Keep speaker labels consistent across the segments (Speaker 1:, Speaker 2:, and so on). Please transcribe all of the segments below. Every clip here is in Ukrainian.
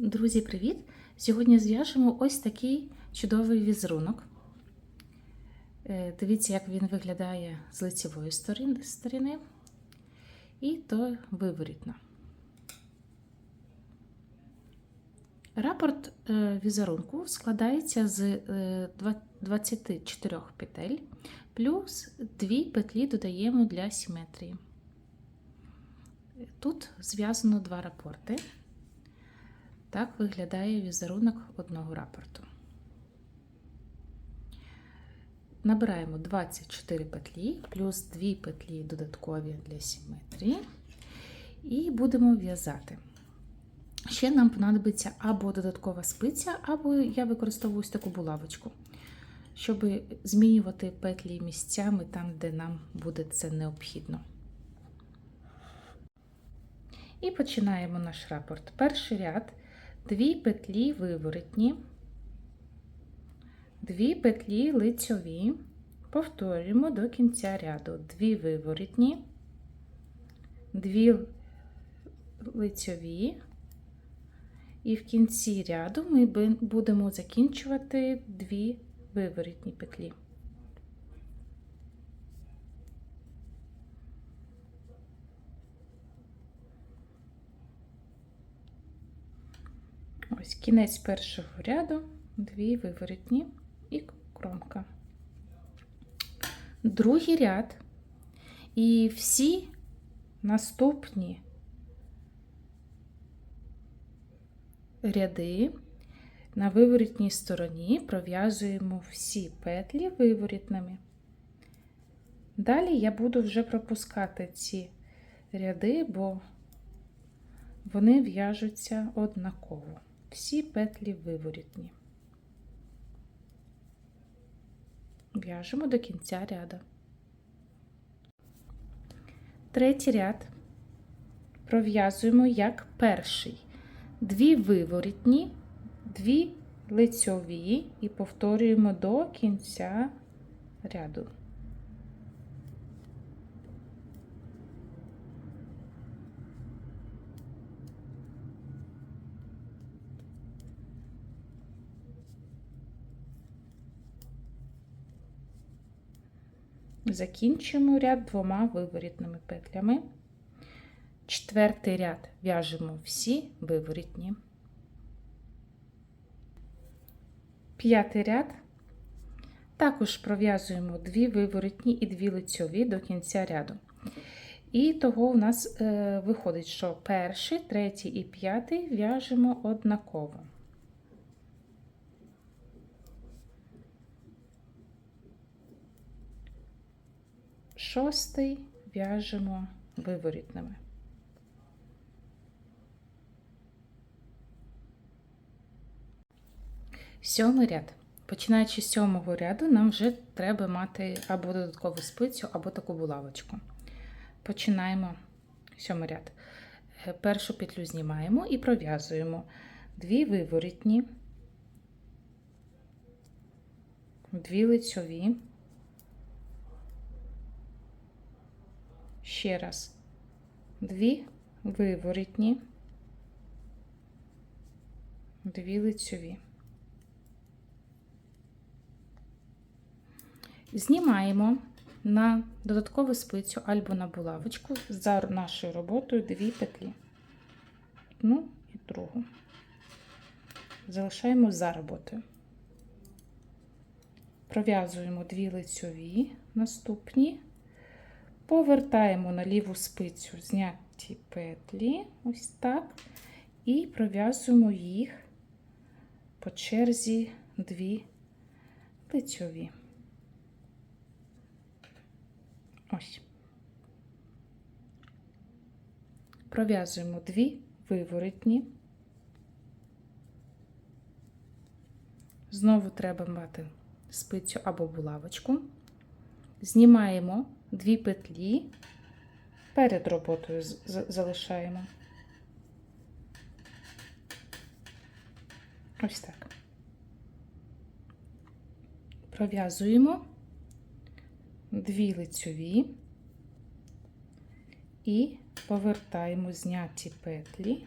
Speaker 1: Друзі, привіт! Сьогодні зв'яжемо ось такий чудовий візерунок. Е, Дивіться, як він виглядає з лицевої сторони, і то виворітно. Рапорт е, візерунку складається з е, 24 петель, плюс 2 петлі додаємо для симетрії. Тут зв'язано два рапорти. Так виглядає візерунок одного рапорту. Набираємо 24 петлі, плюс 2 петлі додаткові для симетрії, і будемо в'язати. Ще нам понадобиться або додаткова спиця, або я використовую ось таку булавочку, щоб змінювати петлі місцями там, де нам буде це необхідно. І починаємо наш рапорт. Перший ряд, дві петлі виворотні, дві петлі лицьові, повторюємо до кінця ряду, дві виворотні, дві лицьові, і в кінці ряду ми будемо закінчувати дві виворотні петлі. Ось кінець першого ряду, дві виворотні і кромка. Другий ряд і всі наступні ряди на виворітній стороні пров'язуємо всі петлі виворітними. Далі я буду вже пропускати ці ряди, бо вони в'яжуться однаково. Всі петлі виворітні. В'яжемо до кінця ряду. Третій ряд пров'язуємо як перший. Дві виворітні, дві лицьові і повторюємо до кінця ряду. Закінчуємо ряд двома виворітними петлями. Четвертий ряд в'яжемо всі виворітні. П'ятий ряд також пров'язуємо дві виворітні і дві лицьові до кінця ряду. І того у нас е, виходить, що перший, третій і п'ятий в'яжемо однаково. Шостий в'яжемо виворітними. Сьомий ряд. Починаючи з сьомого ряду, нам вже треба мати або додаткову спицю, або таку булавочку. Починаємо сьомий ряд. Е, Першу петлю знімаємо і пров'язуємо дві виворітні, дві лицьові. Ще раз, дві виворітні, дві лицьові. Знімаємо на додаткову спицю або на булавочку за нашою роботою дві петлі. Одну і другу. Залишаємо за роботою. Пров'язуємо дві лицьові наступні. Повертаємо на ліву спицю зняті петлі, ось так, і пров'язуємо їх по черзі дві лицьові. Ось. Пров'язуємо дві виворотні. Знову треба мати спицю або булавочку. Знімаємо дві петлі, перед роботою залишаємо. Ось так. Пров'язуємо дві лицьові і повертаємо зняті петлі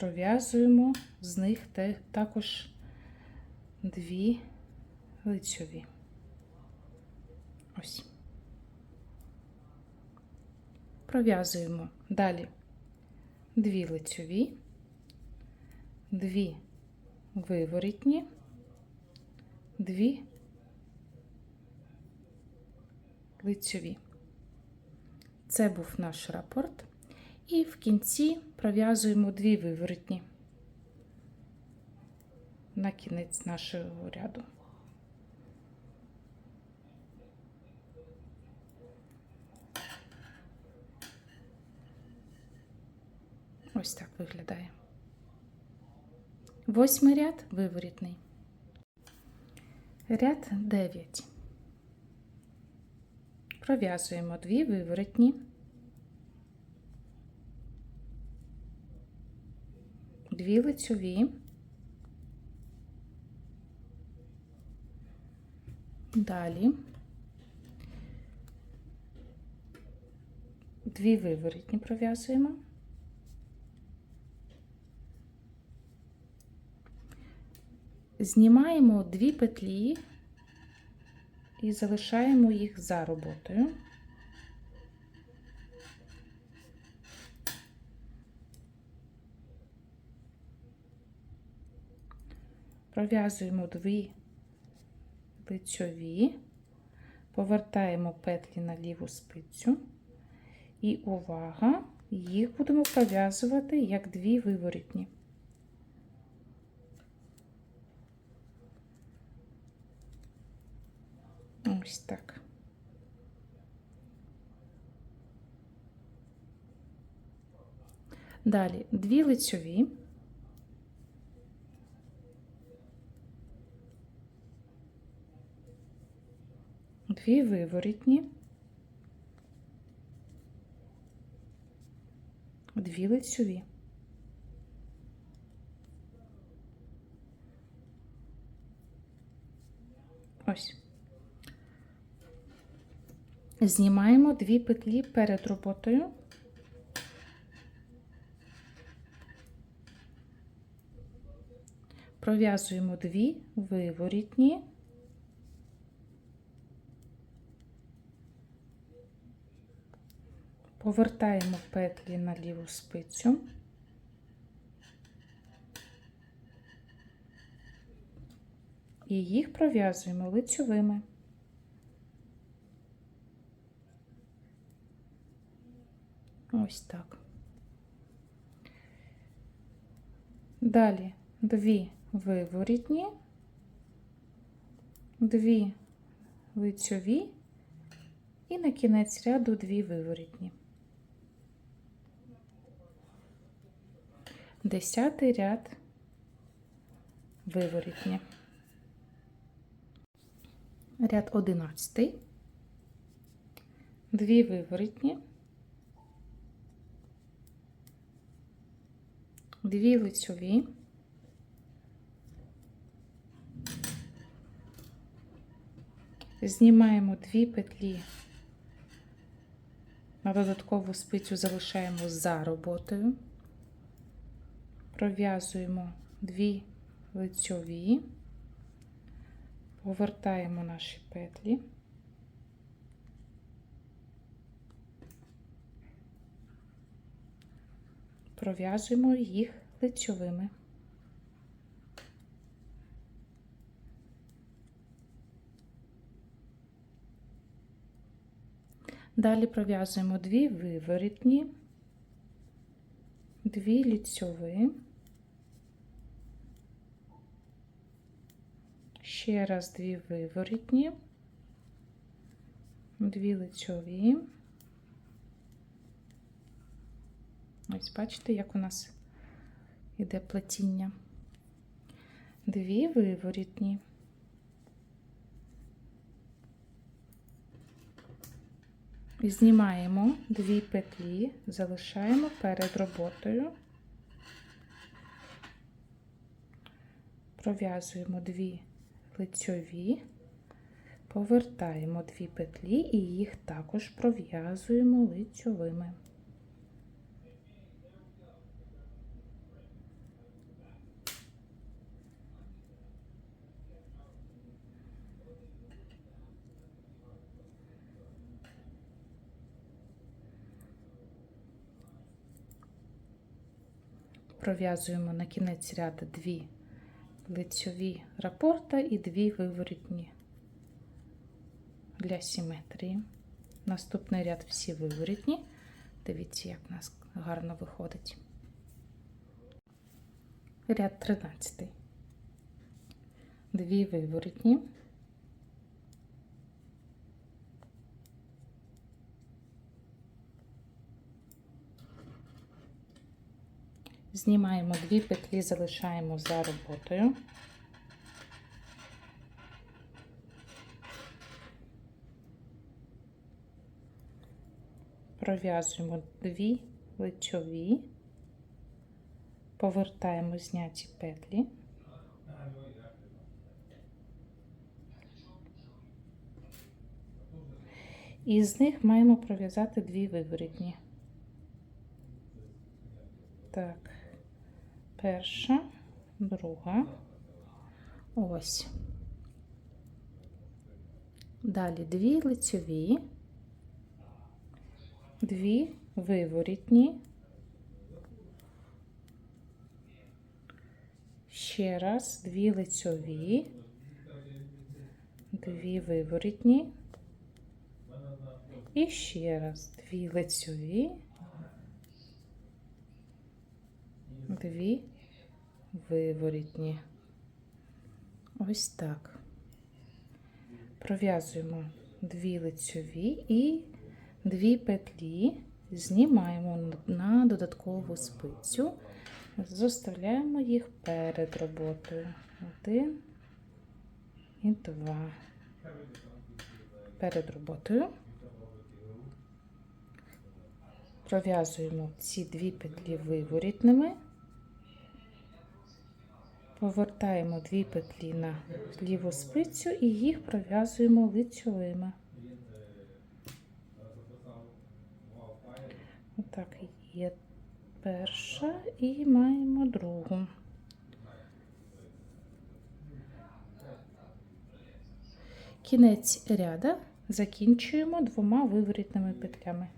Speaker 1: пров'язуємо з них також дві лицьові. Ось. Пров'язуємо далі дві лицьові, дві виворітні, дві лицьові. Це був наш рапорт. І в кінці пров'язуємо дві виворотні на кінець нашого ряду. Ось так виглядає. Восьмий ряд виворітний. Ряд 9. Пров'язуємо дві виворотні. Дві лицьові. Далі дві виворотні пров'язуємо. Знімаємо дві петлі і залишаємо їх за роботою. Пров'язуємо дві лицьові, повертаємо петлі на ліву спицю. І увага, їх будемо пров'язувати як дві виворітні. Ось так. Далі дві лицьові. Дві виворітні, дві лицьові. Ось. Знімаємо дві петлі перед роботою. Пров'язуємо дві виворітні. Повертаємо петлі на ліву спицю. І їх пров'язуємо лицьовими. Ось так. Далі дві виворітні, дві лицьові і на кінець ряду дві виворітні. Десятий ряд виворітні. Ряд одинадцятий, дві виворітні, дві лицьові, знімаємо дві петлі, на додаткову спицю залишаємо за роботою, пров'язуємо дві лицьові, повертаємо наші петлі. Пров'язуємо їх лицьовими. Далі пров'язуємо дві виворітні, дві ліцьові, ще раз дві виворітні, дві лицьові. Ось бачите, як у нас іде плетіння. Дві виворітні. І Знімаємо дві петлі, залишаємо перед роботою, пров'язуємо дві лицьові, повертаємо дві петлі і їх також пров'язуємо лицьовими. Пров'язуємо на кінець ряду дві лицьові рапорта і дві виворітні для симетрії. Наступний ряд всі виворітні. Дивіться, як у нас гарно виходить. Ряд 13. Дві виворітні. Знімаємо дві петлі, залишаємо за роботою. Пров'язуємо дві лицьові, повертаємо зняті петлі. І з них маємо пров'язати дві виворітні. Так, перша, друга. Ось. Далі дві лицьові, дві виворітні. Ще раз дві лицьові, дві виворітні. І ще раз дві лицьові, дві виворітні. Ось так. Пров'язуємо дві лицьові і дві петлі, знімаємо на додаткову спицю, зоставляємо їх перед роботою. Один і два. Перед роботою. Пров'язуємо ці дві петлі виворітними, повертаємо дві петлі на ліву спицю і їх пров'язуємо лицьовими. Отак є перша і маємо другу. Кінець ряда закінчуємо двома виворітними петлями.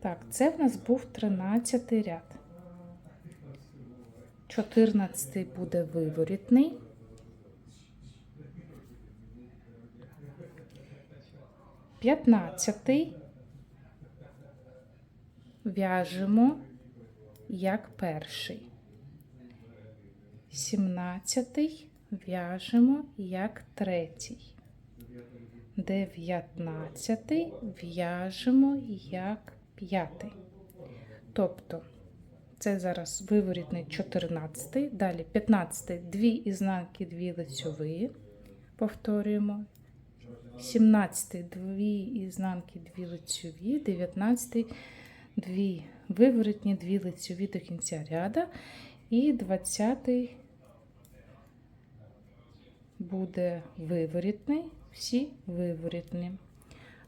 Speaker 1: Так, це в нас був 13 ряд. 14 буде виворітний. П'ятнадцятий в'яжемо як перший. Сімнадцятий в'яжемо як третій. Дев'ятнадцятий в'яжемо як п'ятий. Тобто, це зараз виворітний 14, далі 15, дві ізнанки, дві лицьові. Повторюємо. 17, дві ізнанки, дві лицьові, 19, дві виворітні, дві лицьові до кінця ряда. І 20 буде виворітний, всі виворітні.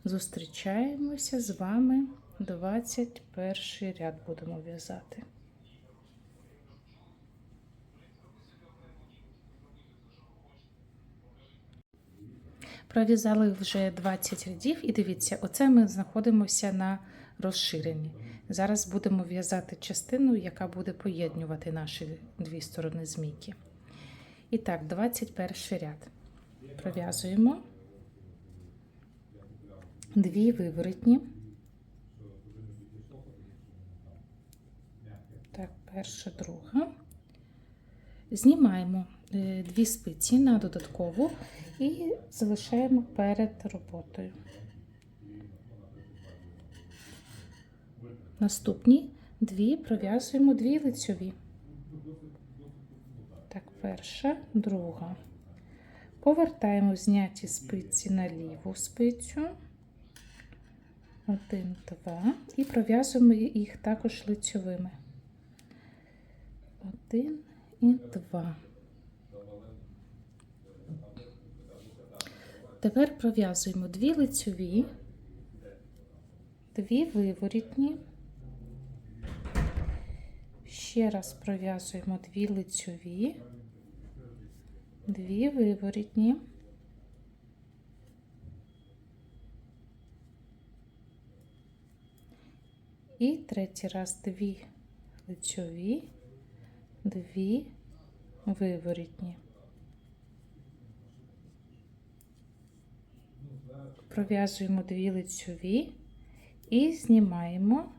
Speaker 1: Зустрічаємося з вами 21 ряд будемо в'язати. Пров'язали вже 20 рядів, і дивіться, оце ми знаходимося на розширенні. Зараз будемо в'язати частину, яка буде поєднувати наші дві сторони змійки. І так, 21 ряд. Пров'язуємо дві виворотні. Так, перша, друга. Знімаємо дві спиці на додаткову і залишаємо перед роботою. Наступні дві пров'язуємо дві лицьові. Так, перша, друга. Повертаємо зняті спиці на ліву спицю. Один, два. І пров'язуємо їх також лицьовими. Один і два. Тепер пров'язуємо дві лицьові, дві виворітні. Ще раз пров'язуємо дві лицьові, дві виворітні. І третій раз дві лицьові, дві виворітні. Пров'язуємо дві лицьові і знімаємо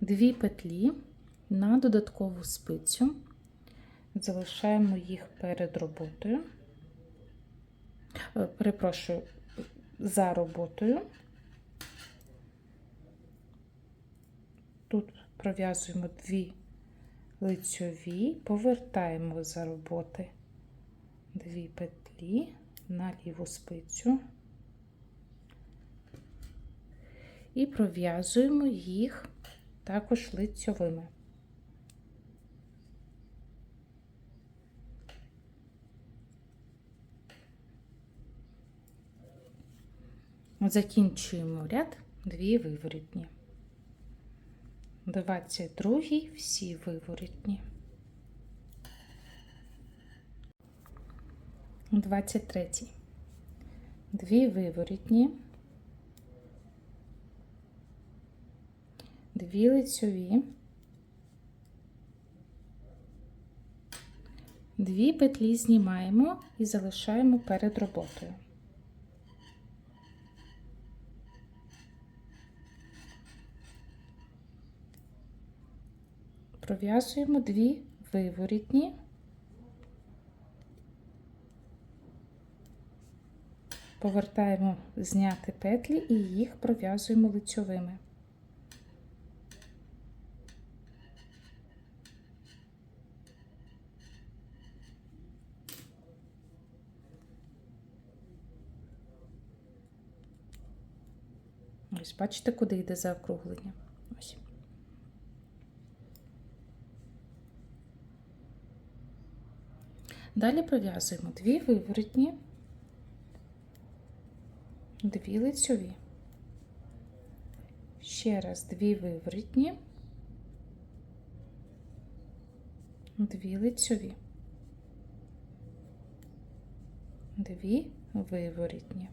Speaker 1: дві петлі на додаткову спицю. Залишаємо їх перед роботою. Е, Перепрошую, за роботою. Тут пров'язуємо дві лицьові, повертаємо за роботи дві петлі на ліву спицю і пров'язуємо їх також лицьовими. Закінчуємо ряд дві виворітні. 22 всі виворітні. 23. Дві виворітні. Дві лицьові. Дві петлі знімаємо і залишаємо перед роботою. Пров'язуємо дві виворітні. Повертаємо зняти петлі і їх пров'язуємо лицьовими. Ось бачите, куди йде заокруглення. Ось. Далі пров'язуємо дві виворотні, дві лицьові. Ще раз дві виворотні, дві лицьові, дві виворітні.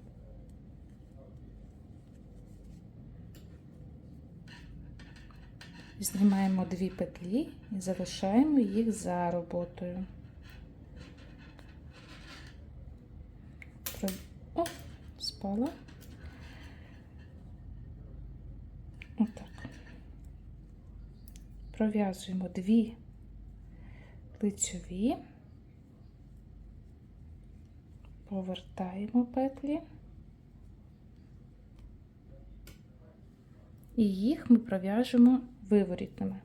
Speaker 1: Знімаємо дві петлі і залишаємо їх за роботою. О, спала. Отак. Пров'язуємо дві лицьові, повертаємо петлі. І їх ми пров'яжемо виворітними.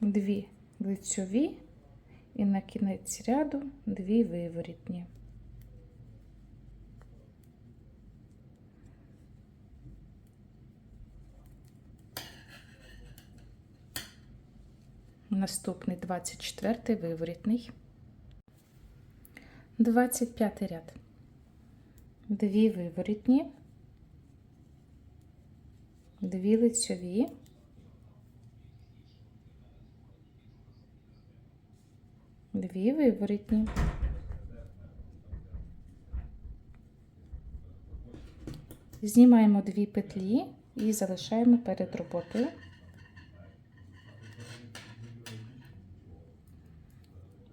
Speaker 1: Дві лицьові і на кінець ряду дві виворітні. Наступний 24 виворітний. 25 ряд. Дві виворітні, дві лицьові, дві виворітні. Знімаємо дві петлі і залишаємо перед роботою.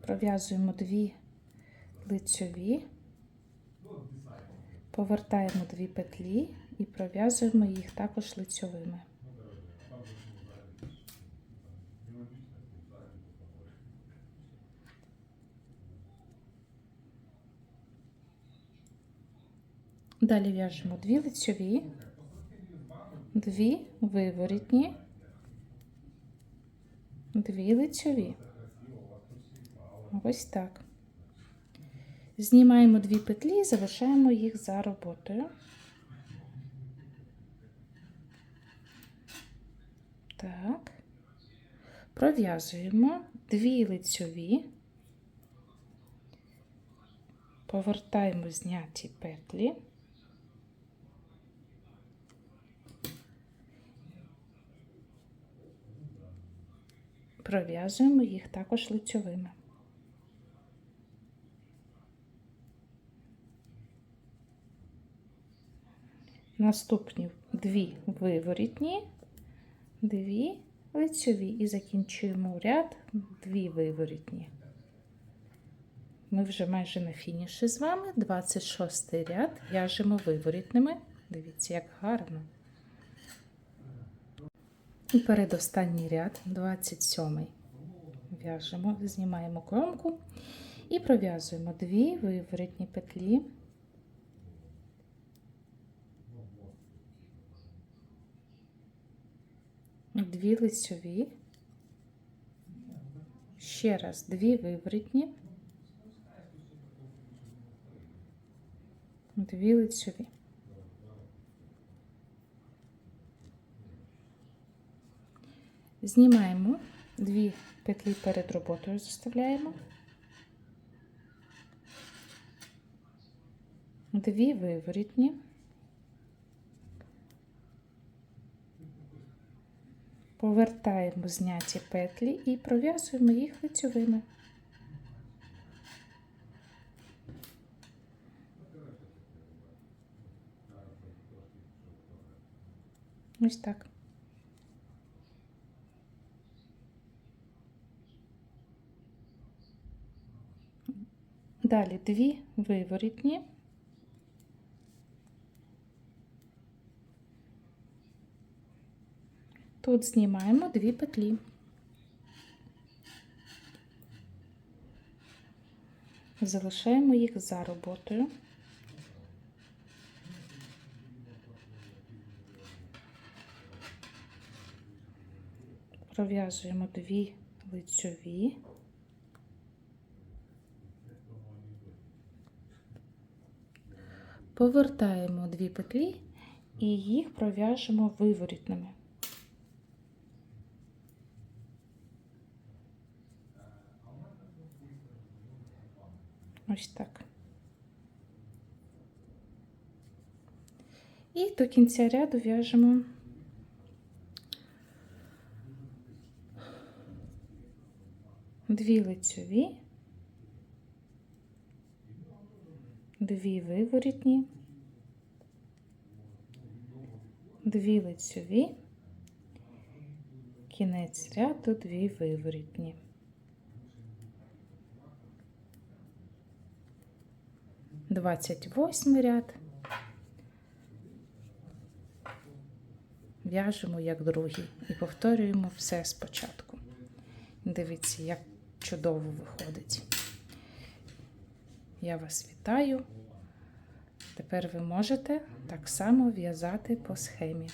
Speaker 1: Пров'язуємо дві лицьові, повертаємо дві петлі і пров'язуємо їх також лицьовими. Далі в'яжемо дві лицьові, дві виворітні, дві лицьові. Ось так. Знімаємо дві петлі і залишаємо їх за роботою. Так. Пров'язуємо дві лицьові, повертаємо зняті петлі. Пров'язуємо їх також лицьовими. Наступні дві виворітні, дві лицьові і закінчуємо ряд дві виворітні. Ми вже майже на фініші з вами. 26 ряд в'яжемо виворітними. Дивіться, як гарно. І передостанній ряд, 27 в'яжемо, знімаємо кромку і пров'язуємо дві виворітні петлі. Дві лицьові. Ще раз дві виворітні. Дві лицьові. Знімаємо дві петлі перед роботою, заставляємо. Дві виворітні. Повертаємо зняті петлі і пров'язуємо їх лицьовими. Ось так. Далі дві виворітні. Тут знімаємо дві петлі. Залишаємо їх за роботою. Пров'язуємо дві лицьові. Повертаємо дві петлі і їх пров'яжемо виворітними. Ось так. І до кінця ряду в'яжемо дві лицьові, дві виворітні, дві лицьові, кінець ряду, дві виворітні. Двадцять восьмий ряд. В'яжемо як другий і повторюємо все спочатку. Дивіться, як чудово виходить. Я вас вітаю. Тепер ви можете так само в'язати по схемі.